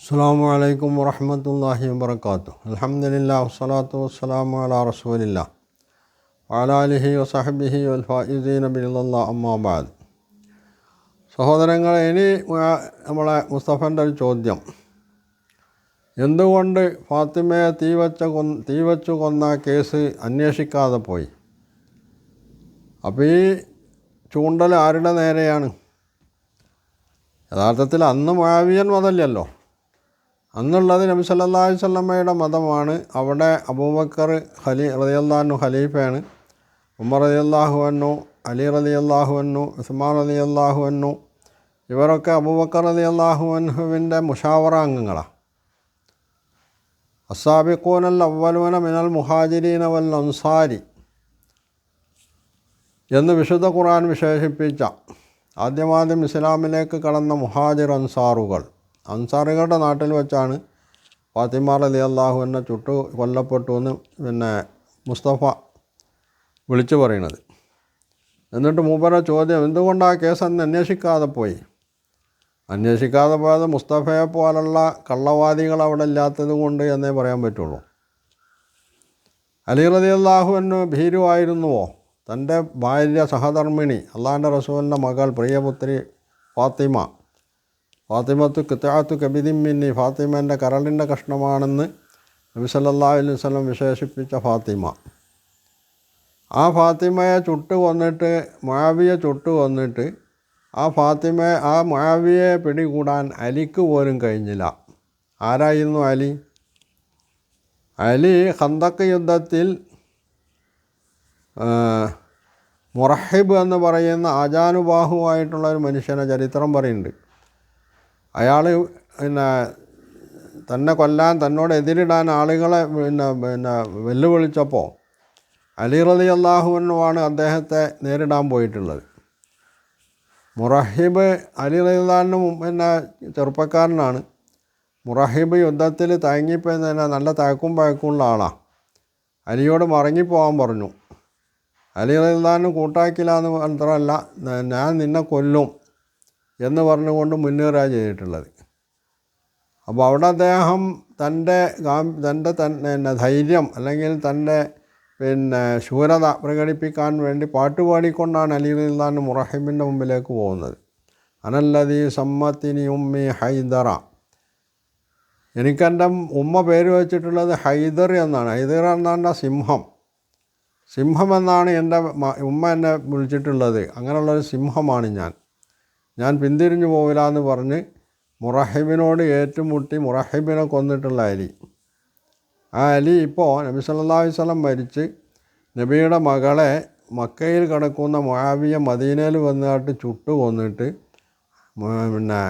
അസ്സാം വലൈക്കും വറഹമത്തല്ലാഹി വാത്തു അലഹമില്ല വസ്സലാത്തു വസ്സലാമു അലാ റസൂലില്ല. വാലാലിഹി വസഹബിഹി വൽഫായിസീൻ ബില്ലാ അമ്മാബാദ് സഹോദരങ്ങളെ ഇനി നമ്മളെ മുസ്തഫന്റെ ഒരു ചോദ്യം. എന്തുകൊണ്ട് ഫാത്തിമയെ തീവച്ച കൊ തീവച്ചു കൊന്ന കേസ് അന്വേഷിക്കാതെ പോയി? അപ്പോൾ ഈ ചൂണ്ടൽ ആരുടെ നേരെയാണ്? യഥാർത്ഥത്തിൽ അന്ന് മാവിയൻ മതമല്ലല്ലോ. അന്നുള്ളത് നബി സല്ലല്ലാഹു അലൈഹി വസല്ലമയുടെ മതമാണ്. അവിടെ അബൂബക്കർ ഖലീ റളിയല്ലാഹു ഖലീഫയാണ്. ഉമർ റളിയല്ലാഹു അൻഹു അലി റളിയല്ലാഹു അൻഹു ഉസ്മാൻ റളിയല്ലാഹു അൻഹു. ഇവരൊക്കെ അബൂബക്കർ റളിയല്ലാഹു അൻഹുവിന്റെ മുഷാവറ അംഗങ്ങളാണ് അസാബിക്കൂനൽ അവലൂന മിനൽ മുഹാജിരീന വൽ അൻസാരി എന്ന് വിശുദ്ധ ഖുർആൻ വിശേഷിപ്പിച്ച ആദ്യമാദ്യം ഇസ്ലാമിലേക്ക് കടന്ന മുഹാജിർ അൻസാറുകൾ. അൻസാറുകളുടെ നാട്ടിൽ വെച്ചാണ് ഫാത്തിമ അലി അള്ളാഹു എന്നെ ചുട്ടു കൊല്ലപ്പെട്ടു എന്ന് പിന്നെ മുസ്തഫ വിളിച്ചു പറയുന്നത്. എന്നിട്ട് മൂപ്പര ചോദ്യം എന്തുകൊണ്ടാണ് ആ കേസ് അന്ന് അന്വേഷിക്കാതെ പോയി? അന്വേഷിക്കാതെ പോയത് മുസ്തഫയെ പോലുള്ള കള്ളവാദികൾ അവിടെ ഇല്ലാത്തത് കൊണ്ട് എന്നേ പറയാൻ പറ്റുള്ളൂ. അലി റതി അള്ളാഹുവിന് ഭീരുവായിരുന്നുവോ? തന്റെ ഭാര്യ സഹധർമ്മിണി അള്ളാഹിന്റെ റസൂലിന്റെ മകൾ പ്രിയപുത്രി ഫാത്തിമ. ഫാത്തിമത്ത് കിത്താത്തു ഫാത്തിമ ഫാത്തിമേന്റെ കരളിന്റെ കഷ്ണമാണെന്ന് നബി സല്ലല്ലാഹു അലൈഹി വിശേഷിപ്പിച്ച ഫാത്തിമ. ആ ഫാത്തിമയെ ചുട്ട് കൊന്നിട്ട് മാവിയെ ചുട്ട് കൊന്നിട്ട് ആ ഫാത്തിമയെ ആ മാവിയെ പിടികൂടാൻ അലിക്ക് പോലും കഴിഞ്ഞില്ല. ആരായിരുന്നു അലി? അലി ഹന്തക്ക് യുദ്ധത്തിൽ മുറഹിബ് എന്ന് പറയുന്ന ആചാനുബാഹുവായിട്ടുള്ള ഒരു മനുഷ്യനെ ചരിത്രം പറയുന്നുണ്ട്. അയാൾ പിന്നെ തന്നെ കൊല്ലാൻ തന്നോട് എതിരിടാൻ ആളുകളെ പിന്നെ പിന്നെ വെല്ലുവിളിച്ചപ്പോൾ അലി റലി അള്ളാഹുവിനുമാണ് അദ്ദേഹത്തെ നേരിടാൻ പോയിട്ടുള്ളത്. മുറഹിബ് അലി റലിദാനു പിന്നെ ചെറുപ്പക്കാരനാണ്. മുറഹിബ് യുദ്ധത്തിൽ തയങ്ങിപ്പോയി നല്ല തയക്കും പഴക്കമുള്ള ആളാണ്. അലിയോട് മറങ്ങിപ്പോകാൻ പറഞ്ഞു. അലി റലിദാനും കൂട്ടാക്കില്ല എന്ന് മാത്രമല്ല ഞാൻ നിന്നെ കൊല്ലും എന്ന് പറഞ്ഞുകൊണ്ട് മുന്നേറുക ചെയ്തിട്ടുള്ളത്. അപ്പോൾ അവിടെ അദ്ദേഹം തന്റെ തന്റെ തന്നെ ധൈര്യം അല്ലെങ്കിൽ തന്റെ പിന്നെ ശൂരത പ്രകടിപ്പിക്കാൻ വേണ്ടി പാട്ട് പാടിക്കൊണ്ടാണ് അലി റലിദാൻ മുറഹിമിന്റെ മുമ്പിലേക്ക് പോകുന്നത്. അനല്ലതി സമ്മത്തിനി ഉമ്മി ഹൈദറ. എനിക്കെന്റെ ഉമ്മ പേര് വെച്ചിട്ടുള്ളത് ഹൈദർ എന്നാണ്. ഹൈദർ എന്നാണ് സിംഹം. സിംഹം എന്നാണ് എന്റെ ഉമ്മ എന്നെ വിളിച്ചിട്ടുള്ളത്. അങ്ങനെയുള്ളൊരു സിംഹമാണ് ഞാൻ. ഞാൻ പിന്തിരിഞ്ഞു പോവില്ല എന്ന് പറഞ്ഞ് മുറഹിബിനോട് ഏറ്റുമുട്ടി മുറഹിബിനെ കൊന്നിട്ടുള്ള അലി. ആ അലി ഇപ്പോൾ നബി സല്ലല്ലാഹു വസല്ലം മരിച്ച് നബിയുടെ മകളെ മക്കയിൽ കിടക്കുന്ന മുആവിയ മദീനയിൽ വന്നിട്ട് ചുട്ടു കൊന്നിട്ട് പിന്നെ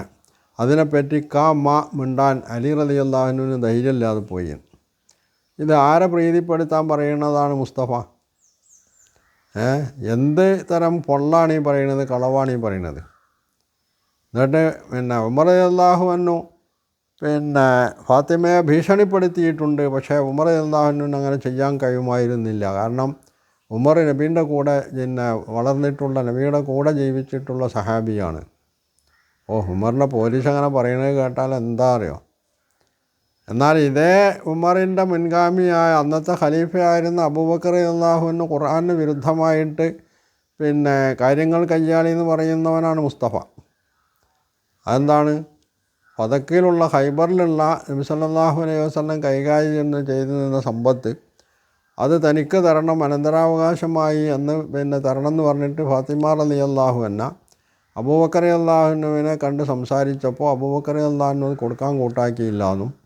അതിനെപ്പറ്റി കാ മാ മിണ്ടാൻ അലി റലി അള്ളാഹുവിന് ധൈര്യമില്ലാതെ പോയി. ഇത് ആരെ പ്രീതിപ്പെടുത്താൻ പറയുന്നതാണ് മുസ്തഫ? എന്ത് തരം പൊള്ളാണ് ഈ പറയുന്നത് കളവാണ് ഈ പറയുന്നത്? എന്നിട്ട് പിന്നെ ഉമർ അള്ളാഹു അന്നു പിന്നെ ഫാത്തിമയെ ഭീഷണിപ്പെടുത്തിയിട്ടുണ്ട്. പക്ഷേ ഉമർ അള്ളാഹുവിന് അങ്ങനെ ചെയ്യാൻ കഴിയുമായിരുന്നില്ല. കാരണം ഉമർ നബീന്റെ കൂടെ പിന്നെ വളർന്നിട്ടുള്ള നബിയുടെ കൂടെ ജീവിച്ചിട്ടുള്ള സഹാബിയാണ്. ഓ ഉമറിന്റെ പോലീസ് അങ്ങനെ പറയുന്നത് കേട്ടാൽ എന്താ അറിയോ? എന്നാൽ ഇതേ ഉമറിന്റെ മുൻഗാമിയായ അന്നത്തെ ഖലീഫയായിരുന്ന അബൂബക്കർ അള്ളാഹുവിന് ഖുർആന് വിരുദ്ധമായിട്ട് പിന്നെ കാര്യങ്ങൾ കയ്യാളി എന്ന് പറയുന്നവനാണ് മുസ്തഫ. അതെന്താണ്? പതക്കിലുള്ള ഹൈബറിലുള്ള നബി സല്ലല്ലാഹു അലൈഹി വസ്ലം കൈകാര്യം ചെയ്തു നിന്ന സമ്പത്ത് അത് തനിക്ക് തരണം അനന്തരാവകാശമായി എന്ന് പിന്നെ തരണം എന്ന് പറഞ്ഞിട്ട് ഫാത്തിമാർ അലി അള്ളാഹു എന്ന അബൂബക്കറി അള്ളാഹുവിനെ കണ്ട് സംസാരിച്ചപ്പോൾ അബൂബക്കറി അള്ളാഹുവിന് അത് കൊടുക്കാൻ കൂട്ടാക്കിയില്ല എന്നും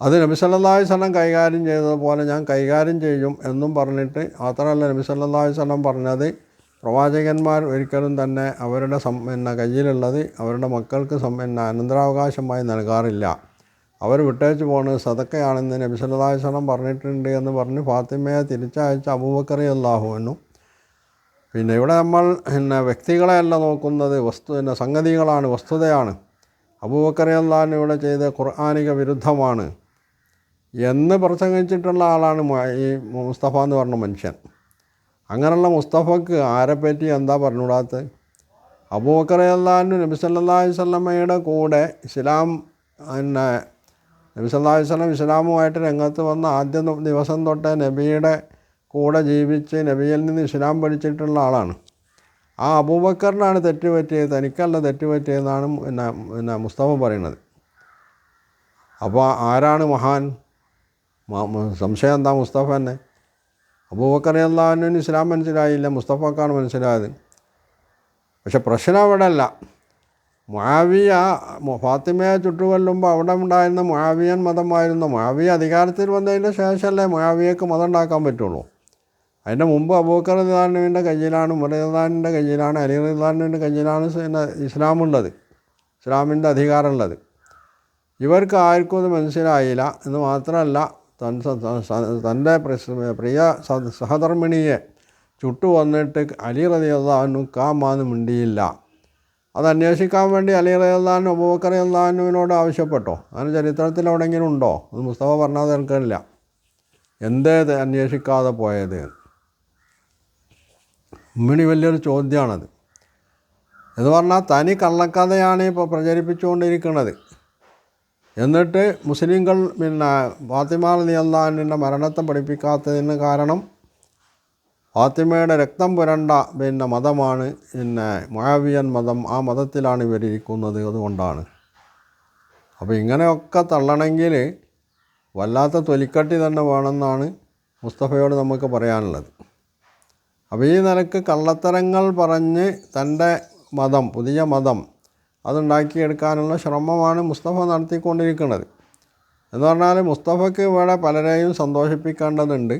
അത് നബി സ്വലം കൈകാര്യം ചെയ്തതുപോലെ ഞാൻ കൈകാര്യം ചെയ്യും എന്നും പറഞ്ഞിട്ട് മാത്രമല്ല നബി സ്വലം പറഞ്ഞത് പ്രവാചകന്മാർ ഒരിക്കലും തന്നെ അവരുടെ സം കയ്യിലുള്ളത് അവരുടെ മക്കൾക്ക് സം അനന്തരാവകാശമായി നൽകാറില്ല. അവർ വിട്ടേച്ച് പോകുന്നത് സതക്കയാണെന്ന് നബി സ്വലം പറഞ്ഞിട്ടുണ്ട് എന്ന് പറഞ്ഞ് ഫാത്തിമയെ തിരിച്ചയച്ച അബൂബക്കർ അള്ളാഹുവിനും പിന്നെ ഇവിടെ നമ്മൾ പിന്നെ വ്യക്തികളെയല്ല നോക്കുന്നത് വസ്തു പിന്നെ സംഗതികളാണ് വസ്തുതയാണ്. അബൂബക്കറി അള്ളാഹിന് ഇവിടെ ചെയ്ത ഖുർആാനിക വിരുദ്ധമാണ്. എന്ന് പ്രസംഗിച്ചിട്ടുള്ള ആളാണ് ഈ മുസ്തഫ എന്ന് പറഞ്ഞ മനുഷ്യൻ. അങ്ങനെയുള്ള മുസ്തഫക്ക് ആരെപ്പറ്റി എന്താ പറഞ്ഞുകൂടാത്തത്? അബൂബക്കർ അള്ളാഹു നബി സല്ലല്ലാഹു അലൈഹി കൂടെ ഇസ്ലാം പിന്നെ നബി സല്ലല്ലാഹു അലൈഹി ഇസ്ലാമുമായിട്ട് രംഗത്ത് വന്ന ആദ്യ ദിവസം തൊട്ട് നബിയുടെ കൂടെ ജീവിച്ച് നബിയിൽ നിന്ന് ഇസ്ലാം പഠിച്ചിട്ടുള്ള ആളാണ്. ആ അബൂബക്കറിനാണ് തെറ്റ് പറ്റിയത് തനിക്കല്ല തെറ്റ് പറ്റിയതെന്നാണ് പിന്നെ പിന്നെ മുസ്തഫ പറയുന്നത്. അപ്പോൾ ആരാണ് മഹാൻ? സംശയം എന്താ മുസ്തഫ തന്നെ? അബൂബക്കർ അള്ളാഹുവിന് ഇസ്ലാം മനസ്സിലായില്ല. മുസ്തഫക്കാണ് മനസ്സിലായത്. പക്ഷെ പ്രശ്നം അവിടെ അല്ല മുആവിയ മു- ഫാത്തിമയെ ചുട്ടുകൊല്ലുമ്പോൾ അവിടെ ഉണ്ടായിരുന്ന മുആവിയൻ മതമായിരുന്നു. മുആവിയ അധികാരത്തിൽ വന്നതിന് ശേഷമല്ലേ മാവിയക്ക് മതം ഉണ്ടാക്കാൻ പറ്റുള്ളൂ. അതിന്റെ മുമ്പ് അബൂക്കർ റിദാനുവിന്റെ കയ്യിലാണ് ഉമർ റിദാനിന്റെ കയ്യിലാണ് അലി റിദാനുവിന്റെ കയ്യിലാണ് ഇസ്ലാമുള്ളത്. ഇസ്ലാമിന്റെ അധികാരമുള്ളത്. ഇവർക്ക് ആർക്കും അത് മനസ്സിലായില്ല. എന്ന് മാത്രമല്ല തന്റെ പ്രിയ സഹധർമ്മിണിയെ ചുട്ടു വന്നിട്ട് അലി റതിയല്ലാഹു കാമാന്ന് മിണ്ടിയില്ല. അത് അന്വേഷിക്കാൻ വേണ്ടി അലി റതിയല്ലാഹു അബൂബക്കർ അള്ളാഹുവിനോട് ആവശ്യപ്പെട്ടോ? അങ്ങനെ ചരിത്രത്തിൽ എവിടെയെങ്കിലും ഉണ്ടോ അത് മുസ്തഫ പറഞ്ഞാൽ തീർക്കില്ല എന്തേ അന്വേഷിക്കാതെ പോയത്? ഉമ്മിണി വലിയൊരു ചോദ്യമാണത്. എന്ന് പറഞ്ഞാൽ തനി കള്ളക്കഥയാണ് ഇപ്പോൾ പ്രചരിപ്പിച്ചുകൊണ്ടിരിക്കുന്നത്. എന്നിട്ട് മുസ്ലിങ്ങൾ പിന്നെ ഫാത്തിമ അലി അള്ളാഹിന്റെ മരണത്തെ പഠിപ്പിക്കാത്തതിന് കാരണം ഫാത്തിമയുടെ രക്തം പുരണ്ട പിന്നെ മതമാണ് പിന്നെ മുയാവിയൻ മതം. ആ മതത്തിലാണ് ഇവരിരിക്കുന്നത് അതുകൊണ്ടാണ്. അപ്പോൾ ഇങ്ങനെയൊക്കെ തള്ളണമെങ്കിൽ വല്ലാത്ത തൊലിക്കട്ടി തന്നെ വേണമെന്നാണ് മുസ്തഫയോട് നമുക്ക് പറയാനുള്ളത്. അപ്പോൾ ഈ നിലയ്ക്ക് കള്ളത്തരങ്ങൾ പറഞ്ഞ് തന്റെ മതം പുതിയ മതം അതുണ്ടാക്കിയെടുക്കാനുള്ള ശ്രമമാണ് മുസ്തഫ നടത്തിക്കൊണ്ടിരിക്കുന്നത്. എന്ന് പറഞ്ഞാൽ മുസ്തഫയ്ക്ക് ഇവിടെ പലരെയും സന്തോഷിപ്പിക്കേണ്ടതുണ്ട്.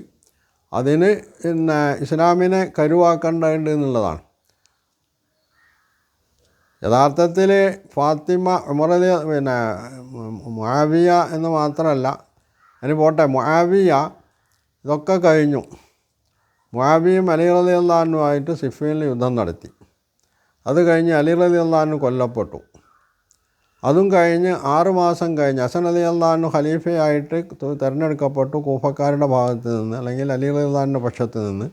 അതിന് പിന്നെ ഇസ്ലാമിനെ കരുവാക്കേണ്ടതുണ്ട് എന്നുള്ളതാണ്. യഥാർത്ഥത്തിൽ ഫാത്തിമ ഉമറലി പിന്നെ മുആവിയ എന്ന് മാത്രമല്ല അതിന് പോട്ടെ മുആവിയ ഇതൊക്കെ കഴിഞ്ഞു. മുആവിയും അലി റലി അള്ളഹാനുമായിട്ട് സിഫീനിൽ യുദ്ധം നടത്തി. അത് കഴിഞ്ഞ് അലി റലി അള്ളഹാനു കൊല്ലപ്പെട്ടു. അതും കഴിഞ്ഞ് ആറുമാസം കഴിഞ്ഞ് ഹസൻ അലി അള്ളഹാനു ഖലീഫയായിട്ട് തിരഞ്ഞെടുക്കപ്പെട്ടു കൂഫക്കാരുടെ ഭാഗത്ത് നിന്ന് അല്ലെങ്കിൽ അലി അലി അള്ളഹാന്റെ പക്ഷത്ത് നിന്ന്.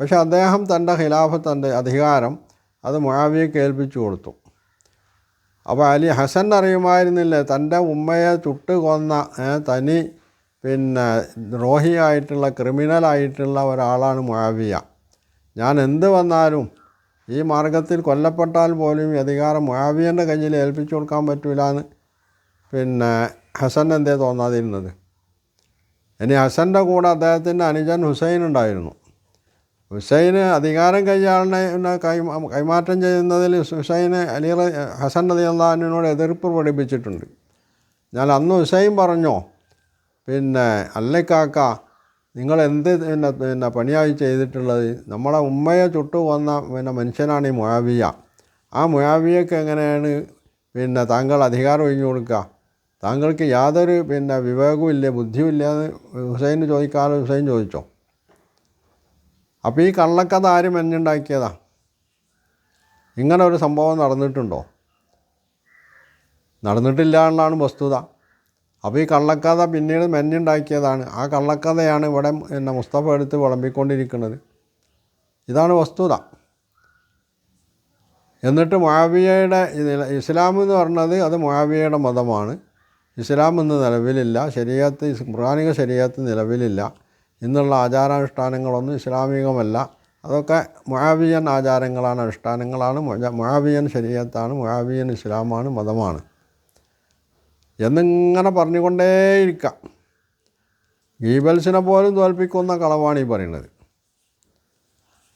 പക്ഷേ അദ്ദേഹം തന്റെ ഖിലാഫത്തിന്റെ അധികാരം അത് മുആവിയയ്ക്ക് ഏൽപ്പിച്ചു കൊടുത്തു. അപ്പോൾ അലി ഹസൻ അറിയുമായിരുന്നില്ലേ തന്റെ ഉമ്മയെ ചുട്ട് കൊന്ന തനി പിന്നെ ദ്രോഹിയായിട്ടുള്ള ക്രിമിനലായിട്ടുള്ള ഒരാളാണ് മുആവിയ. ഞാൻ എന്ത് വന്നാലും ഈ മാർഗത്തിൽ കൊല്ലപ്പെട്ടാൽ പോലും അധികാരം മുഹാവിയന്റെ കയ്യിൽ ഏൽപ്പിച്ചു കൊടുക്കാൻ പറ്റൂല എന്ന് പിന്നെ ഹസൻ എന്തേ തോന്നാതിരുന്നത്? ഇനി ഹസന്റെ കൂടെ അദ്ദേഹത്തിന്റെ അനുജൻ ഹുസൈൻ ഉണ്ടായിരുന്നു. ഹുസൈന് അധികാരം കൈയാളിനെ കൈ കൈമാറ്റം ചെയ്യുന്നതിൽ ഹുസൈന് അലി ഹസൻ അലി അള്ളഹാനോട് എതിർപ്പ് പഠിപ്പിച്ചിട്ടുണ്ട് ഞാൻ അന്ന് ഹുസൈൻ പറഞ്ഞോ പിന്നെ അല്ലക്കാക്ക നിങ്ങൾ എന്ത് പിന്നെ പിന്നെ പണിയായി ചെയ്തിട്ടുള്ളത്? നമ്മളെ ഉമ്മയെ ചുട്ടു വന്ന പിന്നെ മനുഷ്യനാണ് ഈ മുയാവിയ ആ മുയാവിയക്ക് എങ്ങനെയാണ് പിന്നെ താങ്കൾ അധികാരം ഒഴിഞ്ഞു കൊടുക്കുക? താങ്കൾക്ക് യാതൊരു പിന്നെ വിവേകവും ഇല്ല ബുദ്ധിയും ഇല്ല എന്ന് ഹുസൈന് ചോദിക്കാതെ ഹുസൈൻ ചോദിച്ചോ? അപ്പോൾ ഈ കള്ളക്കഥ ആര് മെഞ്ഞുണ്ടാക്കിയതാ ഇങ്ങനെ ഒരു സംഭവം നടന്നിട്ടുണ്ടോ? നടന്നിട്ടില്ല എന്നാണ് വസ്തുത. അപ്പോൾ ഈ കള്ളക്കഥ പിന്നീട് മെന്നുണ്ടാക്കിയതാണ് ആ കള്ളക്കഥയാണ് ഇവിടെ എന്നെ മുസ്തഫ എടുത്ത് വിളമ്പിക്കൊണ്ടിരിക്കുന്നത്. ഇതാണ് വസ്തുത. എന്നിട്ട് മുആവിയയുടെ ഇതിൽ ഇസ്ലാം എന്ന് പറഞ്ഞത് അത് മുആവിയയുടെ മതമാണ്. ഇസ്ലാം ഇന്ന് നിലവിലില്ല. ശരീരത്ത് പുറാണിക ശരീരത്ത് നിലവിലില്ല. ഇന്നുള്ള ആചാരാനുഷ്ഠാനങ്ങളൊന്നും ഇസ്ലാമികമല്ല. അതൊക്കെ മുആവിയൻ ആചാരങ്ങളാണ് അനുഷ്ഠാനങ്ങളാണ്. മുആവിയൻ ശരീരത്താണ് മുആവിയൻ ഇസ്ലാമാണ് മതമാണ്. എന്നിങ്ങനെ പറഞ്ഞുകൊണ്ടേയിരിക്കാം. ഗീബൽസിനെ പോലും തോൽപ്പിക്കുന്ന കളവാണ് ഈ പറയുന്നത്.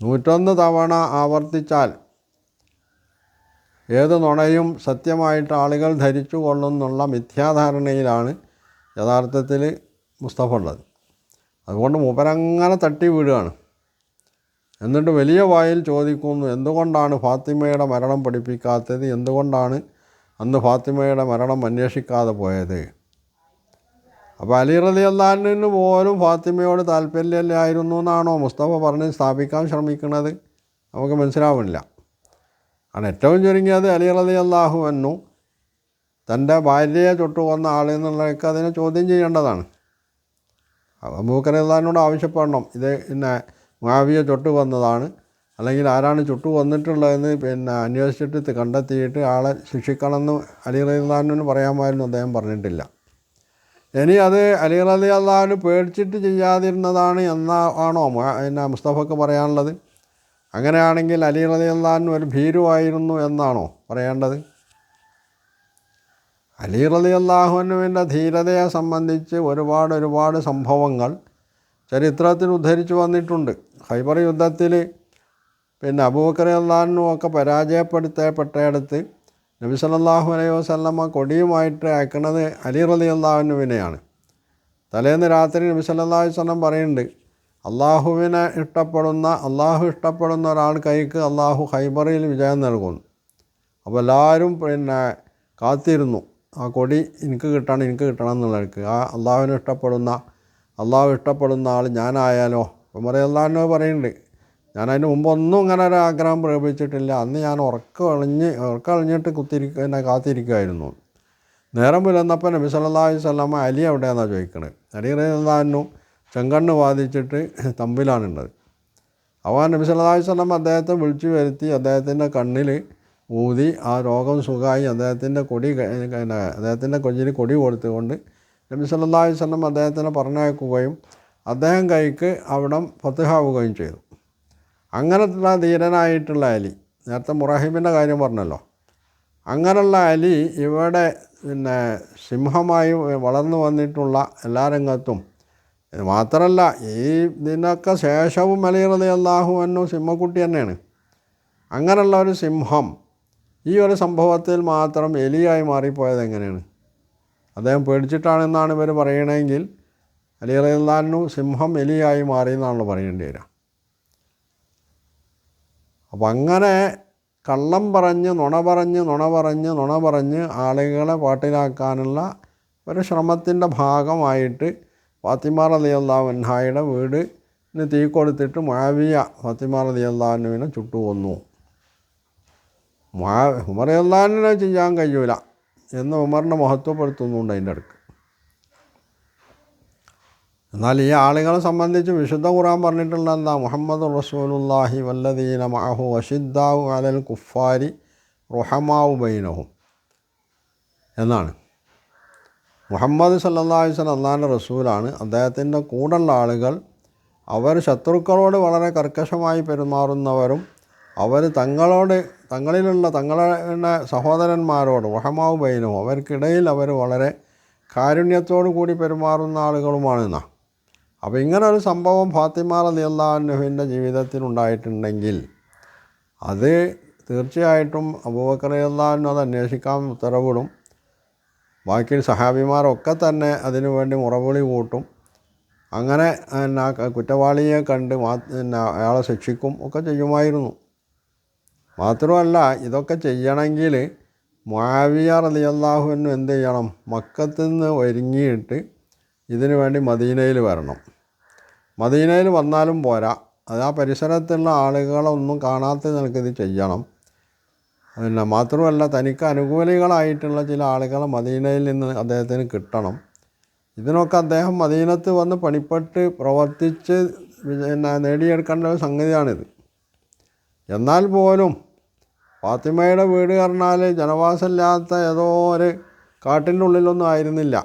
നൂറ്റൊന്ന് തവണ ആവർത്തിച്ചാൽ ഏത് നുണയും സത്യമായിട്ട് ആളുകൾ ധരിച്ചു കൊള്ളുന്നുള്ള മിഥ്യാധാരണയിലാണ് യഥാർത്ഥത്തിൽ മുസ്തഫ ഉള്ളത്. അതുകൊണ്ട് മൂപ്പരങ്ങനെ തട്ടി വീഴുകയാണ് എന്നിട്ട് വലിയ വായിൽ ചോദിക്കുന്നു എന്തുകൊണ്ടാണ് ഫാത്തിമയുടെ മരണം പഠിപ്പിക്കാത്തത്? എന്തുകൊണ്ടാണ് അന്ന് ഫാത്തിമയുടെ മരണം അന്വേഷിക്കാതെ പോയത്. അപ്പോൾ അലി റലി അള്ളാഹിന് പോലും ഫാത്തിമയോട് താല്പര്യമില്ലായിരുന്നു എന്നാണോ മുസ്തഫ പറഞ്ഞ് സ്ഥാപിക്കാൻ ശ്രമിക്കുന്നത്? നമുക്ക് മനസ്സിലാവുന്നില്ല. ആണ് ഏറ്റവും ചുരുങ്ങിയത് അലി റലി അള്ളാഹു എന്നു തന്റെ ഭാര്യയെ ചുട്ടുകൊന്ന ആളെന്നുള്ളതൊക്കെ അതിനെ ചോദ്യം ചെയ്യേണ്ടതാണ്. അബൂക്കർ അള്ളഹാനോട് ആവശ്യപ്പെടണം. ഇത് പിന്നെ മാവിയെ ചുട്ടു വന്നതാണ്. അല്ലെങ്കിൽ ആരാണ് ചുട്ടു വന്നിട്ടുള്ളതെന്ന് പിന്നെ അന്വേഷിച്ചിട്ട് കണ്ടെത്തിയിട്ട് ആളെ ശിക്ഷിക്കണമെന്ന് അലി റലിന് പറയാമായിരുന്നു അദ്ദേഹം പറഞ്ഞിട്ടില്ല. ഇനി അത് അലി റലി അള്ളഹാനു പേടിച്ചിട്ട് ചെയ്യാതിരുന്നതാണ് എന്നാണോ ആണോ മുസ്തഫക്ക് പറയാനുള്ളത്? അങ്ങനെയാണെങ്കിൽ അലി റലി അള്ളാഹുവിന് ഒരു ഭീരുവായിരുന്നു എന്നാണോ പറയേണ്ടത്? അലി റലി അള്ളാഹുവിന്റെ ധീരതയെ സംബന്ധിച്ച് ഒരുപാട് ഒരുപാട് സംഭവങ്ങൾ ചരിത്രത്തിൽ ഉദ്ധരിച്ചു വന്നിട്ടുണ്ട്. ഹൈബർ യുദ്ധത്തിൽ പിന്നെ അബൂബക്കർ അള്ളാഹുനും ഒക്കെ പരാജയപ്പെടുത്തപ്പെട്ടയിടത്ത് നബി സല്ലല്ലാഹു അലൈഹി വസ്ലമ്മ കൊടിയുമായിട്ട് അയക്കണത് അലി റലി അള്ളാഹുവിനെയാണ് തലേന്ന് രാത്രി നബി സല്ലല്ലാഹു വസ്ലം പറയുന്നുണ്ട് അള്ളാഹുവിനെ ഇഷ്ടപ്പെടുന്ന അള്ളാഹു ഇഷ്ടപ്പെടുന്ന ഒരാൾ കൈക്ക് അള്ളാഹു ഹൈബറിൽ വിജയം നൽകുന്നു. അപ്പോൾ എല്ലാവരും പിന്നെ കാത്തിരുന്നു ആ കൊടി എനിക്ക് കിട്ടണം എനിക്ക് കിട്ടണം എന്നുള്ളവർക്ക് ആ അള്ളാഹുവിനെ ഇഷ്ടപ്പെടുന്ന അള്ളാഹു ഇഷ്ടപ്പെടുന്ന ആൾ ഞാനായാലോ? ഉമർ അള്ളാഹിനോ പറയുന്നുണ്ട് ഞാൻ അതിന് മുമ്പ് ഒന്നും ഇങ്ങനെ ഒരു ആഗ്രഹം പ്രകടിപ്പിച്ചിട്ടില്ല. അന്ന് ഞാൻ ഉറക്കം അളിഞ്ഞ് ഉറക്കം അളിഞ്ഞിട്ട് കുത്തിരിക്ക എന്നെ കാത്തിരിക്കുമായിരുന്നു നേരം പുലർന്നപ്പോൾ നബി സല്ലാ വസല്ലമ അലി എവിടെയാണെന്നാണ് ചോദിക്കണത് അലി റഹ്ലാനും ചെങ്കണ്ണ് ബാധിച്ചിട്ട് തമ്പിലാണുള്ളത്. അപ്പോൾ നബി സല്ലാ അലൈഹി അദ്ദേഹത്തെ വിളിച്ചു വരുത്തി അദ്ദേഹത്തിന്റെ കണ്ണിൽ ഊതി ആ രോഗം സുഖമായി അദ്ദേഹത്തിന്റെ കൊടി അദ്ദേഹത്തിന്റെ കൊഞ്ചിന് കൊടി കൊടുത്തുകൊണ്ട് നബി സല്ലാ വസല്ലം അദ്ദേഹത്തിനെ പറഞ്ഞയക്കുകയും അദ്ദേഹം കൈക്ക് അവിടം ഫത്തുഹാവുകയും ചെയ്തു. അങ്ങനത്തുള്ള ധീരനായിട്ടുള്ള അലി. നേരത്തെ മുറാഹിബിന്റെ കാര്യം പറഞ്ഞല്ലോ. അങ്ങനെയുള്ള അലി ഇവിടെ പിന്നെ സിംഹമായി വളർന്നു വന്നിട്ടുള്ള എല്ലാ രംഗത്തും. മാത്രമല്ല ഈ ഇതിനൊക്കെ ശേഷവും അലി അള്ളാഹു എന്നു സിംഹക്കുട്ടി തന്നെയാണ്. അങ്ങനെയുള്ള ഒരു സിംഹം ഈ ഒരു സംഭവത്തിൽ മാത്രം എലിയായി മാറിപ്പോയത് എങ്ങനെയാണ്? അദ്ദേഹം പേടിച്ചിട്ടാണെന്നാണ് ഇവർ പറയണമെങ്കിൽ അലി റലി സിംഹം എലിയായി മാറി എന്നാണല്ലോ പറയേണ്ടി വരിക. അപ്പം അങ്ങനെ കള്ളം പറഞ്ഞ് നുണ പറഞ്ഞ് നുണ പറഞ്ഞ് നുണ പറഞ്ഞ് ആളുകളെ പാട്ടിലാക്കാനുള്ള ഒരു ശ്രമത്തിന്റെ ഭാഗമായിട്ട് ഫാത്തിമ റലി അൻഹായുടെ വീടിന് തീ കൊടുത്തിട്ട് മാവിയ ഫാത്തിമ അലി അള്ളാഹുവിനെ ചുട്ടുകൊന്നു. മാ ഉമർ അള്ളാഹിനെ ചെയ്യാൻ കഴിയൂല എന്ന് ഉമറിനെ മഹത്വപ്പെടുത്തുന്നുണ്ട് അതിന്റെ അടുക്ക്. എന്നാൽ ഈ ആളുകളെ സംബന്ധിച്ച് വിശുദ്ധ ഖുറാൻ പറഞ്ഞിട്ടുള്ള എന്താ? മുഹമ്മദ് റസൂലുല്ലാഹി വല്ലദീന മാഹു അഷിദ്ദാവു അലൽ കുഫാരി റുഹമാവു ബൈനഹും. എന്നാണ്. മുഹമ്മദ് സല്ലല്ലാഹു അലൈഹി വസല്ലം അള്ളാഹിന്റെ റസൂലാണ് അദ്ദേഹത്തിന്റെ കൂടെയുള്ള ആളുകൾ അവർ ശത്രുക്കളോട് വളരെ കർക്കശമായി പെരുമാറുന്നവരും അവർ തങ്ങളോട് തങ്ങളിലുള്ള തങ്ങളുടെ സഹോദരന്മാരോട് റുഹമാവു ബൈനഹും അവർക്കിടയിൽ അവർ വളരെ കാരുണ്യത്തോടു കൂടി പെരുമാറുന്ന ആളുകളുമാണെന്നാണ് അപ്പോൾ ഇങ്ങനെ ഒരു സംഭവം ഫാത്തിമ റലിയല്ലാഹുവിന്റെ ജീവിതത്തിൽ ഉണ്ടായിട്ടുണ്ടെങ്കിൽ അത് തീർച്ചയായിട്ടും അബൂബക്കർ അള്ളാഹുവിന് അത് അന്വേഷിക്കാൻ ഉത്തരവിടും. ബാക്കി സഹാബിമാരൊക്കെ തന്നെ അതിനു വേണ്ടി മുറവിളി കൂട്ടും. അങ്ങനെ എന്നാ കുറ്റവാളിയെ കണ്ട് മാ അയാളെ ശിക്ഷിക്കും ഒക്കെ ചെയ്യുമായിരുന്നു. മാത്രമല്ല ഇതൊക്കെ ചെയ്യണമെങ്കിൽ മുആവിയ റളിയല്ലാഹുവിന് എന്ത് ചെയ്യണം? മക്കത്തുനിന്ന് ഒരുങ്ങിയിട്ട് ഇതിനു വേണ്ടി മദീനയിൽ വരണം. മദീനയിൽ വന്നാലും പോരാ. അത് ആ പരിസരത്തുള്ള ആളുകളൊന്നും കാണാത്ത നിനക്ക് ഇത് ചെയ്യണം. പിന്നെ മാത്രമല്ല തനിക്ക് അനുകൂലികളായിട്ടുള്ള ചില ആളുകൾ മദീനയിൽ നിന്ന് അദ്ദേഹത്തിന് കിട്ടണം. ഇതിനൊക്കെ അദ്ദേഹം മദീനത്ത് വന്ന് പണിപ്പെട്ട് പ്രവർത്തിച്ച് പിന്നെ നേടിയെടുക്കേണ്ട ഒരു സംഗതിയാണിത്. എന്നാൽ പോലും ഫാത്തിമയുടെ വീട് പറഞ്ഞാൽ ജനവാസമില്ലാത്ത ഏതോ ഒരു കാട്ടിന്റെ ഉള്ളിലൊന്നും ആയിരുന്നില്ല.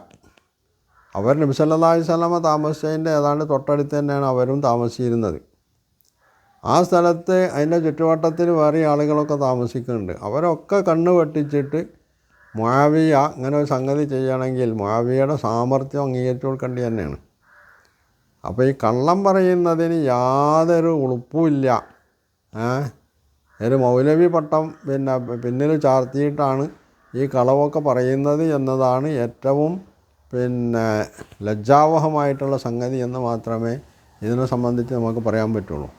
അവർ നബിസല്ലാഹി സ്വലമ താമസിച്ചതിന്റെ ഏതാണ്ട് തൊട്ടടുത്ത് തന്നെയാണ് അവരും താമസിച്ചിരുന്നത്. ആ സ്ഥലത്ത് അതിന്റെ ചുറ്റുവട്ടത്തിൽ വേറെ ആളുകളൊക്കെ താമസിക്കുന്നുണ്ട്. അവരൊക്കെ കണ്ണ് വെട്ടിച്ചിട്ട് മുആവിയ ഇങ്ങനെ ഒരു സംഗതി ചെയ്യണമെങ്കിൽ മുആവിയയുടെ സാമർഥ്യം അംഗീകരിച്ചു കൊടുക്കേണ്ടി തന്നെയാണ്. അപ്പോൾ ഈ കള്ളം പറയുന്നതിന് യാതൊരു ഉളുപ്പുമില്ല ഒരു മൗലവി പട്ടം പിന്നെ പിന്നിൽ ചാർത്തിയിട്ടാണ് ഈ കളവൊക്കെ പറയുന്നത് എന്നതാണ് ഏറ്റവും പിന്നെ ലജ്ജാവഹമായിട്ടുള്ള സംഗതി എന്ന് മാത്രമേ ഇതിനെ സംബന്ധിച്ച് നമുക്ക് പറയാൻ പറ്റുള്ളൂ.